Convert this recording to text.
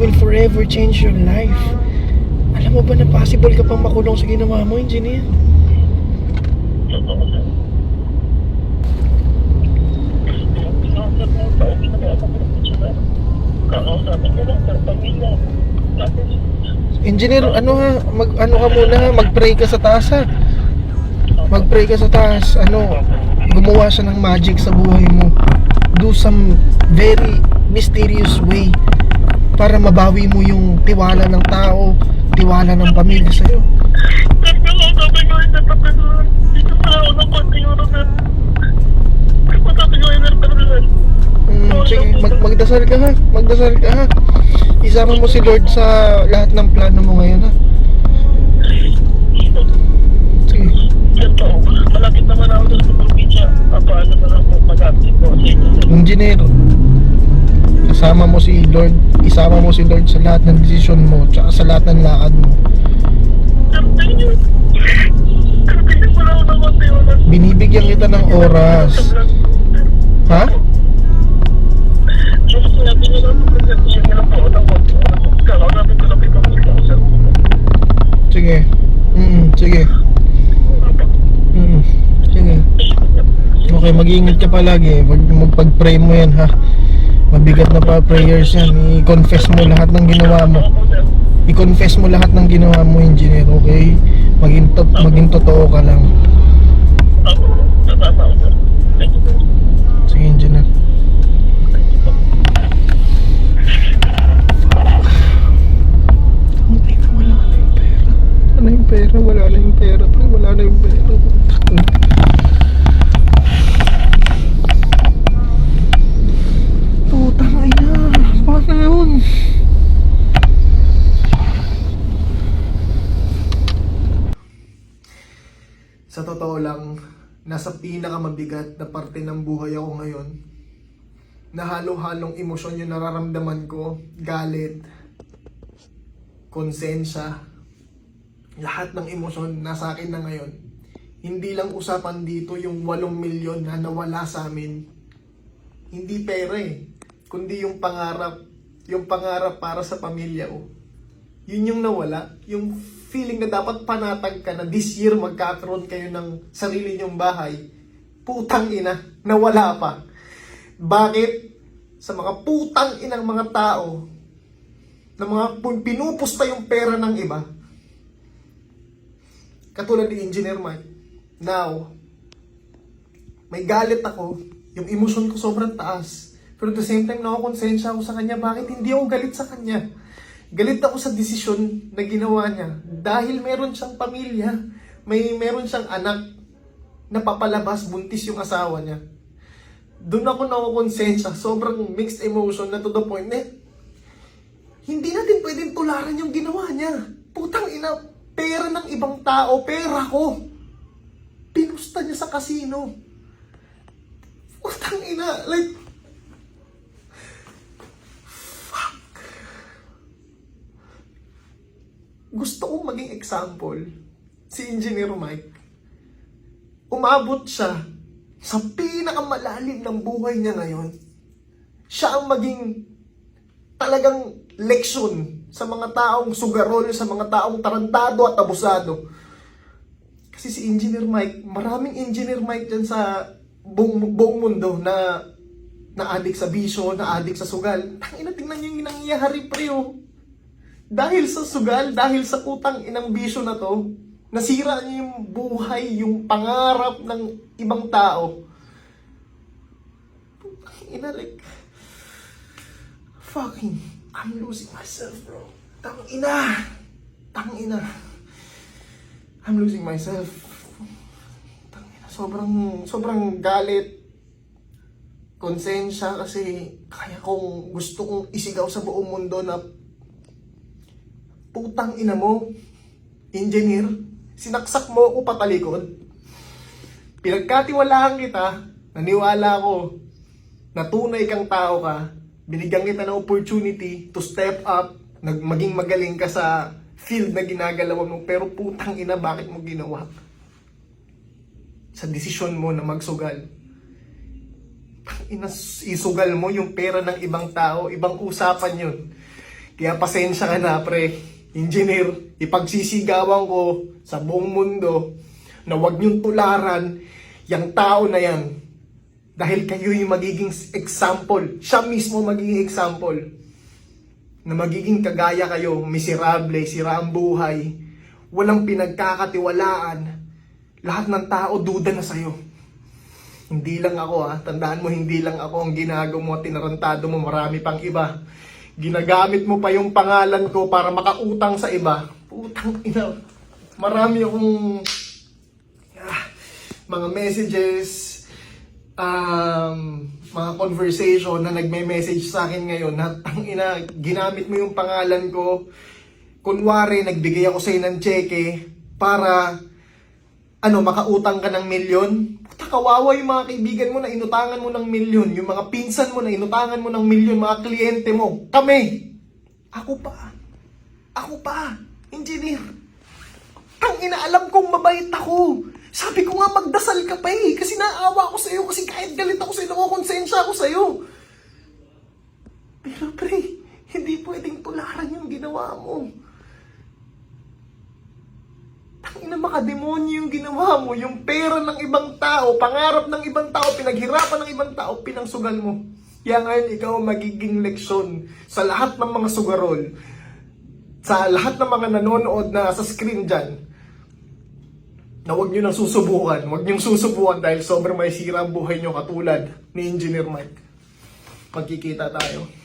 will forever change your life. Alam mo ba na possible ka pang makulong sa ginawa mo, engineer? Engineer, ano ha, mag ano ka muna ha, mag-pray ka sa taas ha. Mag-pray ka sa taas, ano, gumawa siya ng magic sa buhay mo. Do some very mysterious way para mabawi mo yung tiwala ng tao, tiwala ng pamilya sa'yo. sir, kakausapin ko yung tatapin ko. Dito pa ako ng konting oras sir. Kakausapin ko yung sir, sir. Mm, sige, mag magdasal ka ha, magdasal ka ha. Isama mo si Lord sa lahat ng plano mo ngayon ha. Sige. Malapit naman ako sa probinsya. Papaano na lang po mag-update ko sa inyo. Engineer, kasama mo si Lord, isama mo si Lord sa lahat ng desisyon mo, tsaka sa lahat ng lakad mo. Binibigyan kita ng oras. Ha? Pamilya ko, sir. Sige. Mm, sige. Mm, sige. Okay, mag-iingat ka palagi. Mag magpag-pray mo yan ha. Mabigat na pa prayers yan. I-confess mo lahat ng ginawa mo. I-confess mo lahat ng ginawa mo, engineer, okay? Maging, to- maging totoo ka lang. Sige, engineer. Wala na yung pera. Wala na yung pera. Wala na yung pera. Putang ina. Paano yun? Sa totoo lang, nasa pinakamabigat na parte ng buhay ako ngayon. Na halo-halong emosyon yung nararamdaman ko, galit, konsensya, lahat ng emosyon nasa akin na ngayon. Hindi lang usapan dito yung 8 milyon na nawala sa amin. Hindi pera eh, kundi yung pangarap, yung pangarap para sa pamilya ko. Yun yung nawala, yung feeling na dapat panatag ka na this year magkakaroon kayo ng sarili nyong bahay. Putang ina, nawala pa. Bakit? Sa mga putang inang mga tao na mga pinupusta yung pera ng iba. Katulad ni Engineer Mike. Now, may galit ako. Yung emosyon ko sobrang taas. Pero at the same time, nakakonsensya ako sa kanya. Bakit hindi ako galit sa kanya? Galit ako sa desisyon na ginawa niya. Dahil meron siyang pamilya. May meron siyang anak na papalabas, buntis yung asawa niya. Doon ako nakakonsensya. Sobrang mixed emotion na to the point na hindi natin pwedeng tularan yung ginawa niya. Putang ina, pera ng ibang tao, pera ko. Pinusta niya sa kasino. Putang ina, like, gusto kong maging example si Engineer Mike. Umabot siya sa pinakamalalim ng buhay niya ngayon. Siya ang maging talagang leksyon sa mga taong sugarol, sa mga taong tarantado at abusado. Kasi si Engineer Mike, maraming Engineer Mike dyan sa buong, buong mundo na na adik sa bisyo, na adik sa sugal. Tangina, tingnan niyo yung nangyayari pre oh. Dahil sa sugal, dahil sa utang inang bisyo na to, nasira niya yung buhay, yung pangarap ng ibang tao. Ina, like, fucking, I'm losing myself, bro. Tang ina, tang ina. I'm losing myself. Tang ina, sobrang, sobrang galit. Konsensya kasi kaya kong gusto kong isigaw sa buong mundo na putang ina mo, engineer, sinaksak mo ako patalikod. Pinagkatiwalaan kita, naniwala ko na tunay kang tao ka, binigyan kita ng opportunity to step up, nag maging magaling ka sa field na ginagalawan mo, pero putang ina, bakit mo ginawa? Sa desisyon mo na magsugal. Ina, isugal mo yung pera ng ibang tao, ibang usapan yun. Kaya pasensya ka na, pre. Engineer, ipagsisigawan ko sa buong mundo na huwag niyong tularan yung tao na yan. Dahil kayo yung magiging example. Siya mismo magiging example. Na magiging kagaya kayo, miserable, sira ang buhay, walang pinagkakatiwalaan. Lahat ng tao duda na sa'yo. Hindi lang ako ha, tandaan mo hindi lang ako ang ginagawa mo tinarantado mo, marami pang iba. Ginagamit mo pa yung pangalan ko para makautang sa iba. Putang ina. Marami akong ah, mga messages, um, mga conversation na nagme-message sa akin ngayon na tang ina, ginamit mo yung pangalan ko. Kunwari, nagbigay ako sa'yo ng cheque para ano, makautang ka ng milyon. Puta, kawawa yung mga kaibigan mo na inutangan mo ng milyon. Yung mga pinsan mo na inutangan mo ng milyon, mga kliyente mo. Kami! Ako pa. Ako pa. Engineer. Ang inaalam kong mabait ako. Sabi ko nga magdasal ka pa eh. Kasi naawa ako sa'yo. Kasi kahit galit ako sa'yo, nakukonsensya ako sa'yo. Pero pre, hindi pwedeng tularan yung ginawa mo. Tangina makademonyo yung ginawa mo, yung pera ng ibang tao, pangarap ng ibang tao, pinaghirapan ng ibang tao, pinangsugal mo. Kaya ngayon ikaw magiging leksyon sa lahat ng mga sugarol, sa lahat ng mga nanonood na sa screen dyan, na huwag nyo nang susubukan, huwag nyo susubukan dahil sobrang may sira ang buhay nyo katulad ni Engineer Mike. Magkikita tayo.